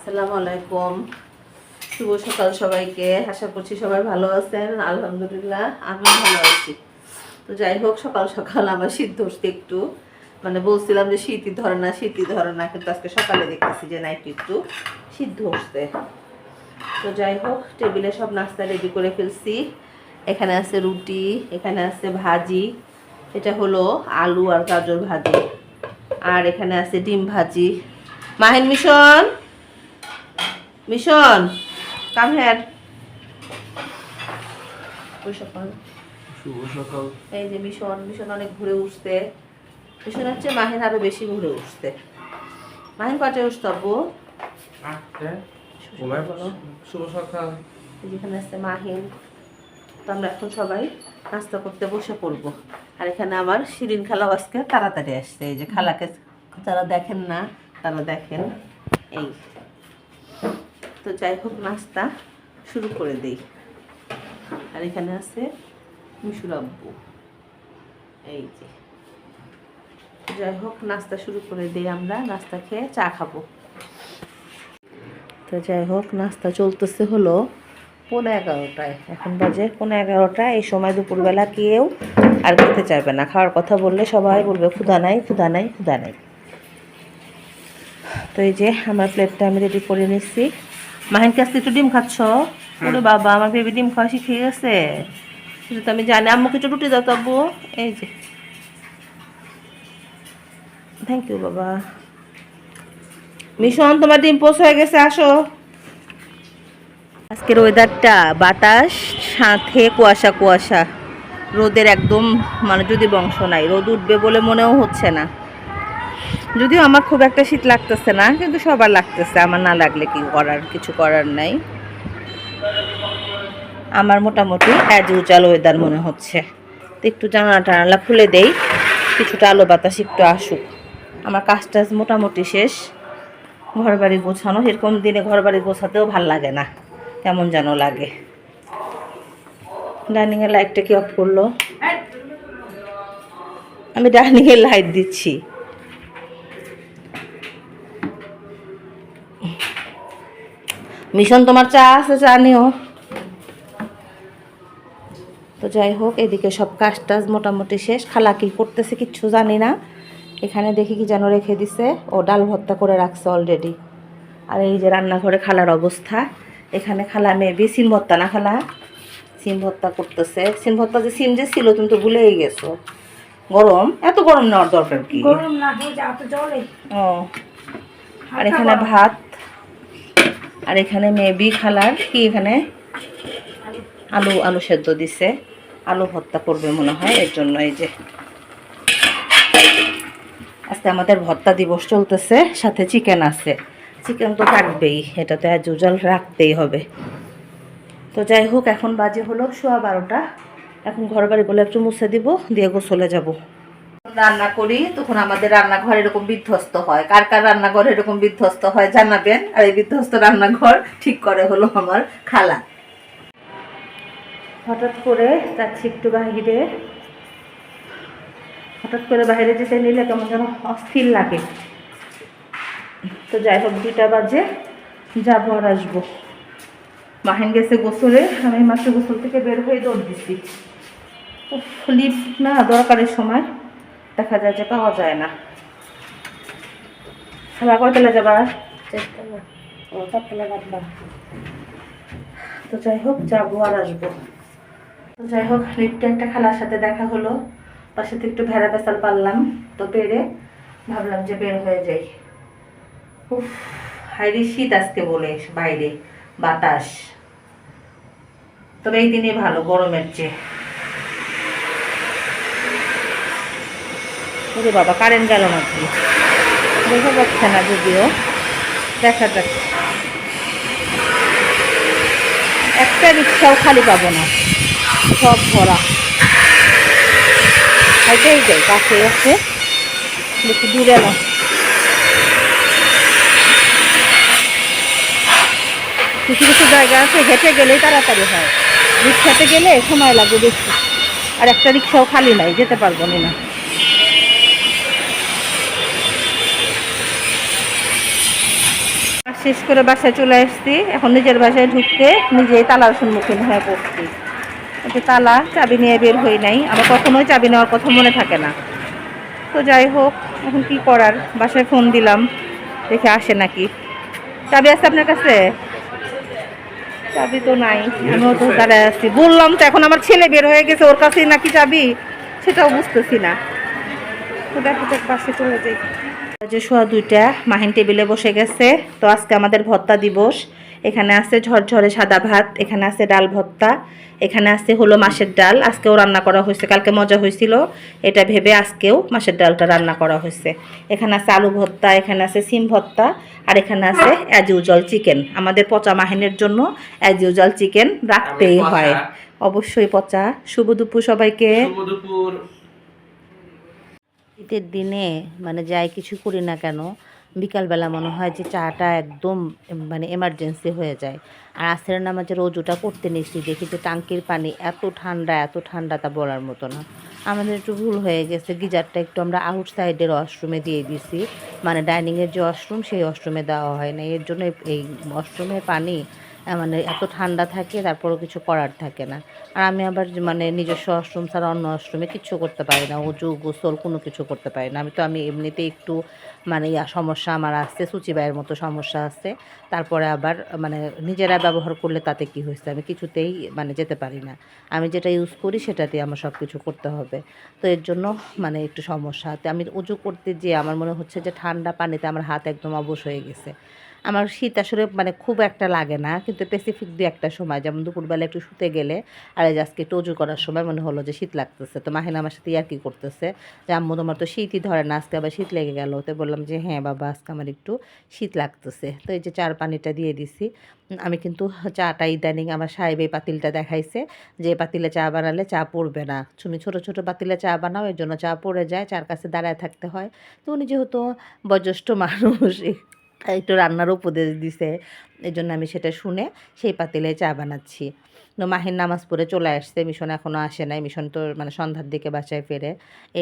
আসসালামু আলাইকুম। শুভ সকাল সবাইকে। আশা করছি সবাই ভালো আছেন। আলহামদুলিল্লাহ, আমি ভালো আছি। তো যাই হোক, সকাল সকাল আমার শীত ধরছে একটু। মানে বলছিলাম যে শীতই ধরে না, শীতই ধরে না, কিন্তু আজকে সকালে দেখতেছি যে না একটু একটু শীত ধরছে। তো যাই হোক, টেবিলে সব নাস্তা রেডি করে ফেলছি। এখানে আছে রুটি, এখানে আছে ভাজি। এটা হলো আলু আর গাজর ভাজি। আর এখানে আছে ডিম ভাজি। মাহিন মিশন! মিশন কাম হ্যার ওই সকাল শুভ সকাল। এই যে মিশন মিশন অনেক ঘুরে উঠছে। মিশন হচ্ছে মাহিন আরও বেশি ঘুরে উঠছে। মাহিন কটায় উঠতে আব্বু শুভ সকাল। শুভ যেখানে আছে মাহিন। তো আমরা এখন সবাই নাস্তা করতে বসে পড়ব। আর এখানে আমার শিরিন খালাও আজকে তাড়াতাড়ি আসছে। এই যে খালাকে যারা দেখেন না তারা দেখেন। এই। তো যাই হোক, নাস্তা শুরু করে দেই। আর এখানে আছে মিশুর আব্বু। এই যে। যাই হোক, নাস্তা শুরু করে দিই আমরা। নাস্তা খেয়ে চা খাব। তো যাই হোক, নাস্তা চলতেছে হলো পনেরো এগারোটায়। এখন বাজে পনেরো এগারোটায় এই সময় দুপুরবেলা কেউ আর খেতে চাইবে না। খাওয়ার কথা বললে সবাই বলবে, ক্ষুধা নাই ক্ষুধা নাই ক্ষুধা নাই। তো এই যে, আমার প্লেটটা আমি রেডি করে নিচ্ছি। মাহিন কাছ থেকে একটু ডিম খাচ্ছ? ওরে বাবা আমার বেবি ডিম খাওয়া শিখে গেছে। সেটা তো আমি জানি আম্মুকে একটু রুটি দাও তবু এই যে। থ্যাংক ইউ বাবা। মিশন তোমার ডিম পোস্ট হয়ে গেছে আসো। আজকের ওয়েদারটা বাতাস সাথে কুয়াশা কুয়াশা। রোদের একদম মানে যদি বংশ নাই রোদ উঠবে বলে মনেও হচ্ছে না। যদিও আমার খুব একটা শীত লাগতেছে না, কিন্তু সবার লাগতেছে। আমার না লাগলে কি করার, কিছু করার নাই। আমার মোটামুটি অ্যাজ ইউজাল ওয়েদার মনে হচ্ছে। তো একটু জানালা টানালা খুলে দেই, কিছুটা আলো বাতাস একটু আসুক। আমার কাজ টাজ মোটামুটি শেষ। ঘর বাড়ি গোছানো, এরকম দিনে ঘর বাড়ি গোছাতেও ভালো লাগে না, কেমন যেন লাগে। ডাইনিংয়ের লাইটটা কি অফ করল? আমি ডাইনিংয়ের লাইট দিচ্ছি। মিশন তোমার চা আছে চা নিও। তো যাই হোক এদিকে সব কাজ টাজ মোটামুটি শেষ। খালা কি করতেছে কিচ্ছু জানি না। এখানে দেখি কি যেন রেখে দিছে। ও ডাল ভর্তা করে রাখছে অলরেডি আর এই যে রান্নাঘরে খালার অবস্থা। এখানে খালা মেবি সিম ভর্তা না খালা? সিম ভর্তা করতেছে। সিম ভর্তা যে সিম যে ছিল তুমি তো ভুলেই গেছো। গরম? এত গরম নেওয়ার দরকার কি? গরম না যা তো জলে। ও। আর এখানে ভাত আর এখানে মেবি খালার কি এখানে? আলু আলু সেদ্ধ দিছে। আলু ভর্তা করবে মনে হয়, এর জন্য এই যে। আজকে আমাদের ভর্তা দিবস চলতেছে, সাথে চিকেন আছে। চিকেন তো থাকবেই এটা তো ইউজাল রাখতেই হবে। তো যাই হোক, এখন বাজে হলো সোয়া বারোটা। এখন ঘর বাড়িগুলো একটু মুছে দিব, দিয়ে গোসলে যাব। রান্না করি, তখন আমাদের রান্নাঘর এরকম বিধ্বস্ত হয়। কার কার রান্নাঘর এরকম বিধ্বস্ত হয় জানাবেন, আর এই বিধ্বস্ত রান্নাঘর ঠিক করে হলো আমার খালা। হঠাৎ করে যাচ্ছি একটু বাহিরে। হঠাৎ করে বাইরে যেতে নিলে কেমন যেন অস্থির লাগে। তো যাই হোক, দুইটা বাজে, যাব আর আসব। মাহিন গেছে গোসলে, আমি মাত্র গোসল থেকে বের হয়ে দৌড় দিচ্ছি। লিপ না, দরকারের সময়। দেখা যায় যে পাওয়া যায় না। আবার কয়তলা যাবা? ও চারতলা বাদবা তো যাই হোক যাব আর আসব। তো যাই হোক লিফটে একটা খালার সাথে দেখা হলো। তার সাথে একটু ভেড়া পেশাল পারলাম। তো পেরে ভাবলাম যে বের হয়ে যাই। উফ হাইরে শীত আজকে বলে বাইরে। বাতাস। তবে এই দিনে ভালো গরমের চেয়ে। ওরে বাবা কারেন্ট গেল নাকি দেখা যাচ্ছে না যদিও, দেখা যাচ্ছে একটা রিক্সাও খালি পাবো না, সব ভরা। হাইটাই যাই কাছে আছে, বেশি দূরে না। কিছু কিছু জায়গা আছে, হেঁটে গেলেই তাড়াতাড়ি হয়। রিক্সাতে গেলে সময় লাগবে বেশি। আর একটা রিক্সাও খালি নাই, যেতে পারব না। শেষ করে বাসায় চলে আসছি। এখন নিজের বাসায় ঢুকতে নিজেই তালার সম্মুখীন হয়ে পড়ছি। এতে তালা চাবি নিয়ে বের হই নাই। আমার কখনোই চাবি নেওয়ার কথা মনে থাকে না। তো যাই হোক এখন কি করার? বাসায় ফোন দিলাম। দেখে আসে নাকি। চাবি আছে আপনার কাছে? চাবি তো নাই। আমিও তো দাঁড়ায় আছি। বললাম তো এখন আমার ছেলে বের হয়ে গেছে ওর কাছেই নাকি চাবি? সেটাও বুঝতেছি না। তো দেখো পাশে চলে যাই। যে শোয়া দুইটা মাহিন টেবিলে বসে গেছে। তো আজকে আমাদের ভত্তা দিবস। এখানে আছে ঝরঝরে সাদা ভাত এখানে আছে ডাল ভত্তা এখানে আছে হলো মাছের ডাল। আজকেও রান্না করা হয়েছে কালকে মজা হয়েছিল। এটা ভেবে আজকেও মাছের ডালটা রান্না করা হয়েছে। এখানে আছে আলু ভর্তা এখানে আছে সিম ভর্তা আর এখানে আছে অ্যাজ ইউজুয়াল চিকেন আমাদের পচা মাহিনের জন্য অ্যাজ ইউজুয়াল চিকেন রাখতেই হয়। অবশ্যই পচা। শুভ দুপুর সবাইকে। শুভ দুপুর। শীতের দিনে মানে যাই কিছু করি না কেন, বিকালবেলা মনে হয় যে চাটা একদম মানে এমার্জেন্সি হয়ে যায়। আর আসরের নামাজের রোজুটা করতে নিচ্ছি দেখি যে টাঙ্কির পানি এত ঠান্ডা এত ঠান্ডা তা বলার মতো না। আমাদের একটু ভুল হয়ে গেছে, গিজারটা একটু আমরা আউট সাইডের ওয়াশরুমে দিয়ে দিছি। মানে ডাইনিংয়ের যে ওয়াশরুম সেই ওয়াশরুমে দেওয়া হয় না। এর জন্য এই ওয়াশরুমের পানি মানে এত ঠান্ডা থাকে, তারপরও কিছু করার থাকে না। আর আমি আবার মানে নিজস্ব ওয়াশরুম ছাড়া অন্য ওয়াশরুমে কিছু করতে পারি না উজু গোসল কোনো কিছু করতে পারি না। আমি তো, আমি এমনিতেই একটু মানে সমস্যা আমার আছে সূচিবায়ের মতো সমস্যা আছে। তারপরে আবার মানে নিজেরা ব্যবহার করলে তাতে কি হয়েছে? আমি কিছুতেই মানে যেতে পারি না। আমি যেটা ইউজ করি সেটাতে আমার সব কিছু করতে হবে। তো এর জন্য মানে একটু সমস্যা আমি উজু করতে যেয়ে আমার মনে হচ্ছে যে ঠান্ডা পানিতে আমার হাত একদম অবশ হয়ে গেছে। আমার শীত আসলে মানে খুব একটা লাগে না, কিন্তু স্পেসিফিক দু একটা সময়, যেমন দুপুরবেলা একটু শুতে গেলে আর এই আজকে উজু করার সময় মনে হলো যে শীত লাগতেছে। তো মাহিনা আমার সাথে আর কি করতেছে যে, আম্মু, তোমার তো শীতই ধরে না, আজকে আবার শীত লেগে গেল। তো বললাম যে হ্যাঁ বাবা, আজকে আমার একটু শীত লাগতেছে। তো এই যে চার পানিটা দিয়ে দিছি। আমি কিন্তু চাটা ইদানিং আমার সাহেব এই পাতিলটা দেখাইছে যে পাতিলে চা বানালে চা পড়বে না। তুমি ছোট ছোট পাতিলে চা বানাও, এর জন্য চা পড়ে যায়, চার কাছে দাঁড়ায় থাকতে হয়। তো উনি যেহেতু বয়োজ্যেষ্ঠ মানুষ একটু রান্নার উপদেশ দিছে। এই জন্য আমি সেটা শুনে সেই পাতিলে চা বানাচ্ছি। তো মাহির নামাজ পড়ে চলে আসছে, মিশন এখনও আসে নাই। মিশন তো মানে সন্ধ্যার দিকে বাসায় ফেরে।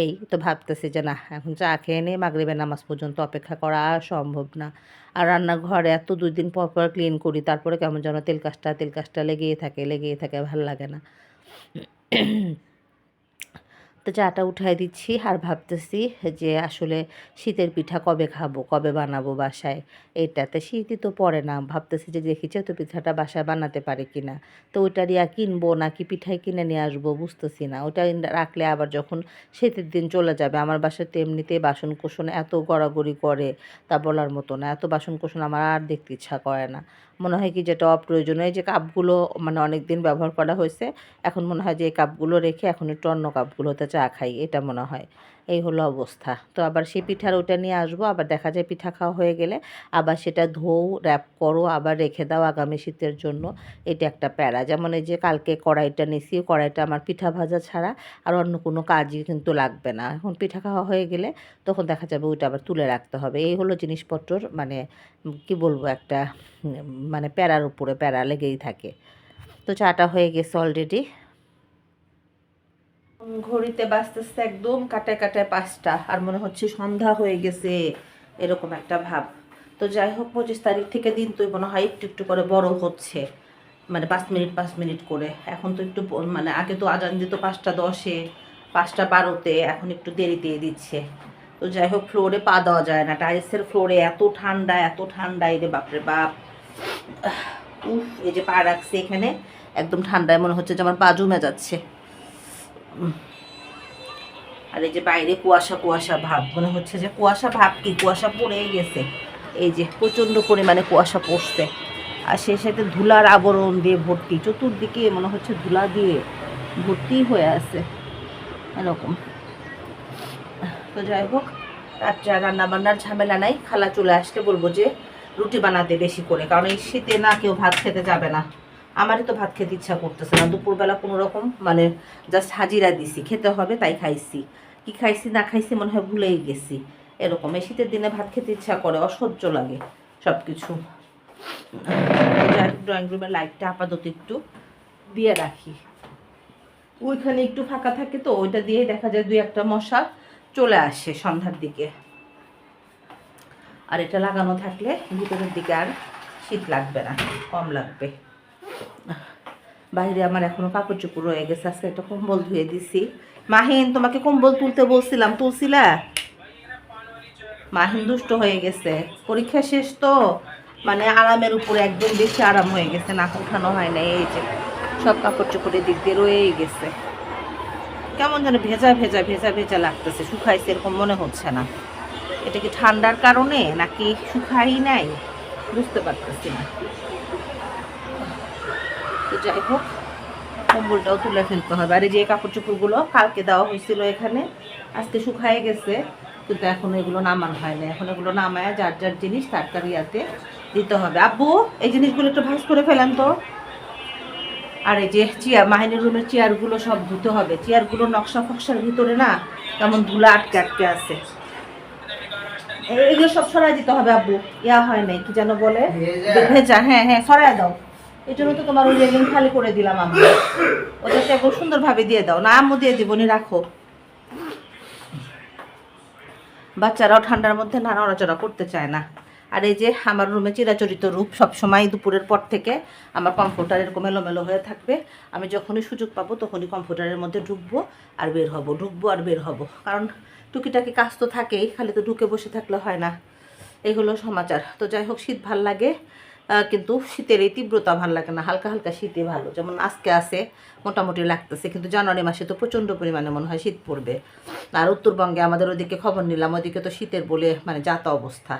এই তো ভাবতেছি যে না, এখন চা খেয়ে নিয়ে মাগরিবের নামাজ পর্যন্ত অপেক্ষা করা সম্ভব না। আর রান্নাঘরে এত দুই দিন পর পর ক্লিন করি, তারপরে কেমন যেন তেল কাজটা তেল কাজটা লেগেই থাকে লেগেই থাকে, ভালো লাগে না। তো চাটা উঠাই দিচ্ছি আর ভাবতেছি যে আসলে শীতের পিঠা কবে খাব, কবে বানাবো বাসায়। এটাতে শীতই তো পড়ে না, ভাবতেছি যে দেখি তো পিঠাটা বাসায় বানাতে পারে কি না তো ওইটারই আর কিনবো নাকি পিঠাই কিনে নিয়ে আসব বুঝতেছি না। ওটা রাখলে আবার যখন শীতের দিন চলে যাবে, আমার বাসায় তো এমনিতেই বাসন কোসন এত গড়াগড়ি করে, তা বলার মতো না। এত বাসন কোসন আমার আর দেখতে ইচ্ছা করে না। মনে হয় কি যেটা অপ্রয়োজনীয়, এই যে কাপগুলো মানে অনেক দিন ব্যবহার করা হয়েছে, এখন মনে হয় যে এই কাপগুলো রেখে এখন একটু অন্য কাপগুলোতে চা খাই, এটা মনে হয়। এই হলো অবস্থা। তো আবার সেই পিঠার ওটা নিয়ে আসব, আবার দেখা যায় পিঠা খাওয়া হয়ে গেলে আবার সেটা ধোও র্যাপ করো, আবার রেখে দাও আগামী শীতের জন্য। এটা একটা প্যারা। যেমন এই যে কালকে কড়াইটা নিছি কড়াইটা আমার পিঠা ভাজা ছাড়া আর অন্য কোনো কাজই কিন্তু লাগবে না। এখন পিঠা খাওয়া হয়ে গেলে তখন দেখা যাবে ওইটা আবার তুলে রাখতে হবে। এই হলো জিনিসপত্রর মানে কি বলব একটা মানে প্যারার উপরে, প্যারা লেগেই থাকে। তো চাটা হয়ে গেছে অলরেডি ঘড়িতে বাজতেছে একদম কাটায় কাটায় পাঁচটা, আর মনে হচ্ছে সন্ধ্যা হয়ে গেছে, এরকম একটা ভাব। তো যাই হোক, পঁচিশ তারিখ থেকে দিন তো মনে হয় একটু একটু করে বড় হচ্ছে মানে পাঁচ মিনিট পাঁচ মিনিট করে। এখন তো একটু মানে আগে তো আজান দিত পাঁচটা দশে, পাঁচটা বারোতে, এখন একটু দেরিতে দিচ্ছে। তো যাই হোক ফ্লোরে পা দেওয়া যায় না। টাইলসের ফ্লোরে এত ঠান্ডা এত ঠান্ডা, এই রে বাপরে বাপ। উফ, এই যে পা রাখছে এখানে, একদম ঠান্ডায় মনে হচ্ছে যে আমার পা জমে যাচ্ছে। আর এই যে বাইরে কুয়াশা কুয়াশা ভাব, মনে হচ্ছে যে কুয়াশা ভাব কি? কুয়াশা পড়েই গেছে। এই যে প্রচণ্ড পরিমাণে কুয়াশা পড়ছে। আর সেই সাথে ধুলার আবরণ দিয়ে ভর্তি, চতুর্দিকে মনে হচ্ছে ধুলা দিয়ে ভর্তি হয়ে আছে। এরকম। তো যাই হোক, রাত্রে আর রান্না বান্নার ঝামেলা নাই। খালা চলে আসলে বলব যে রুটি বানাতে বেশি করে, কারণ এই শীতে না কেউ ভাত খেতে যাবে না। আমারই তো ভাত খেতে ইচ্ছা করতেছে না। দুপুরবেলা কোনো রকম মানে জাস্ট হাজিরা দিছি, খেতে হবে তাই খাইছি। কি খাইছি, না খাইছি মনে হয় ভুলেই গেছি। এরকম, এই শীতের দিনে ভাত খেতে ইচ্ছা করে, অসহ্য লাগে সব কিছু ড্রয়িং রুমের লাইটটা আপাতত একটু দিয়ে রাখি। ওইখানে একটু ফাঁকা থাকে তো, ওইটা দিয়ে দেখা যায় দুই একটা মশা চলে আসে সন্ধ্যার দিকে। আর এটা লাগানো থাকলে ভিতরের দিকে আর শীত লাগবে না, কম লাগবে। বাইরে আমার এখনও কাপড় চোপড় রয়ে গেছে, আজকে একটা কম্বল ধুয়ে দিছি। মাহিন, তোমাকে কম্বল তুলতে বলছিলাম, তুলছিলা? মাহিন দুষ্ট হয়ে গেছে, পরীক্ষা শেষ তো? মানে আরামের উপরে একদম বেশি আরাম হয়ে গেছে, নাক উঠানো হয় না এই যে সব কাপড় চোপড়ের দিক দিয়ে রয়েই গেছে। কেমন যেন ভেজা ভেজা ভেজা ভেজা লাগতেছে শুকাইছে এরকম মনে হচ্ছে না। এটা কি ঠান্ডার কারণে নাকি শুকাই নাই? বুঝতে পারতেছি না। তো যাই হোক কম্বলটাও তুলে ফেলতে হবে। আর এই যে কাপড় চোপড়গুলো কালকে দেওয়া হয়েছিল এখানে আজকে শুকায় গেছে কিন্তু এখন এগুলো নামানো হয় না এখন এগুলো নামায় যার যার জিনিস তার তার ইয়াতে দিতে হবে। আব্বু এই জিনিসগুলো একটু ভাজ করে ফেলেন তো। আর এই যে চেয়ার মাহিনীর রুমের চেয়ারগুলো সব ধুতে হবে। চেয়ারগুলো নকশা ফকশার ভিতরে না কেমন ধুলা আটকে আটকে আছে। এগুলো সব সরাই দিতে হবে আব্বু। ইয়া হয় নাই কি যেন বলে? ভেজা। হ্যাঁ হ্যাঁ সরাই দাও। এই জন্য তো তোমার ওই রেলিং খালি করে দিলাম আমি। ওটাকে একদম সুন্দরভাবে দিয়ে দাও, না আম্মু দিয়ে দিবনি রাখো। বাচ্চারাও ঠান্ডার মধ্যে না নড়াচড়া করতে চায় না। আর এই যে আমার রুমে চিরাচরিত রূপ সবসময় দুপুরের পর থেকে আমার কম্পিউটার এরকম এলোমেলো হয়ে থাকবে। আমি যখনই সুযোগ পাবো তখনই কম্পিউটারের মধ্যে ঢুকবো আর বের হব, ঢুকবো আর বের হব। কারণ টুকিটাকি কাজ তো থাকেই, খালি তো ঢুকে বসে থাকলে হয় না। এগুলো সমাচার। তো যাই হোক, শীত ভালো লাগে। কিন্তু শীতের এই তীব্রতা ভালো লাগে না, হালকা হালকা শীতই ভালো। যেমন আজকে আছে, মোটামুটি লাগতেছে, কিন্তু জানুয়ারি মাসে তো প্রচণ্ড পরিমাণে মনে হয় শীত পড়বে। আর উত্তরবঙ্গে আমাদের ওদিকে খবর নিলাম, ওদিকে তো শীতের বলে মানে যাতা অবস্থা।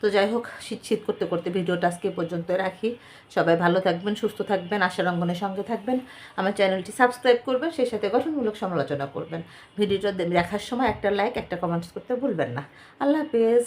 তো যাই হোক, শীত শীত করতে করতে ভিডিওটা আজকে পর্যন্ত রাখি। সবাই ভালো থাকবেন, সুস্থ থাকবেন আশা রঙ্গনের সঙ্গে থাকবেন। আমার চ্যানেলটি সাবস্ক্রাইব করবেন, সেই সাথে গঠনমূলক সমালোচনা করবেন। ভিডিওটা দেখার সময় একটা লাইক একটা কমেন্টস করতে ভুলবেন না। আল্লাহ হাফেজ।